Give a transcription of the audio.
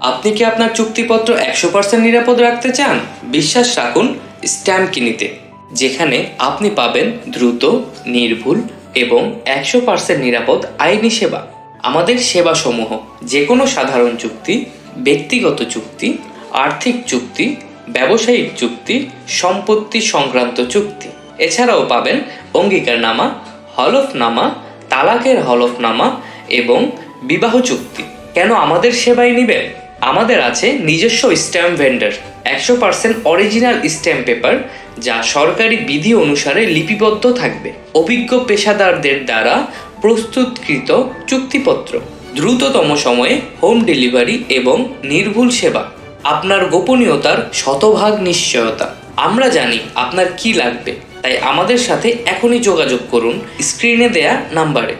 আপনি কি আপনার চুক্তিপত্র একশো পার্সেন্ট নিরাপদ রাখতে চান? বিশ্বাস রাখুন, স্ট্যাম্প কিনিতে, যেখানে আপনি পাবেন দ্রুত, নির্ভুল এবং একশো পার্সেন্ট নিরাপদ আইনি সেবা। আমাদের সেবাসমূহ যে কোনো সাধারণ চুক্তি, ব্যক্তিগত চুক্তি, আর্থিক চুক্তি, ব্যবসায়িক চুক্তি, সম্পত্তি সংক্রান্ত চুক্তি। এছাড়াও পাবেন অঙ্গীকারনামা, হলফনামা, তালাকের হলফনামা এবং বিবাহ চুক্তি। কেন আমাদের সেবাই নেবেন? আমাদের আছে নিজস্ব স্ট্যাম্প ভেন্ডার, একশো পার্সেন্ট অরিজিনাল স্ট্যাম্প পেপার, যা সরকারি বিধি অনুসারে লিপিবদ্ধ থাকবে। অভিজ্ঞ পেশাদারদের দ্বারা প্রস্তুতকৃত চুক্তিপত্র, দ্রুততম সময়ে হোম ডেলিভারি এবং নির্ভুল সেবা, আপনার গোপনীয়তার শতভাগ নিশ্চয়তা। আমরা জানি আপনার কি লাগবে, তাই আমাদের সাথে এখনই যোগাযোগ করুন স্ক্রিনে দেয়া নাম্বারে।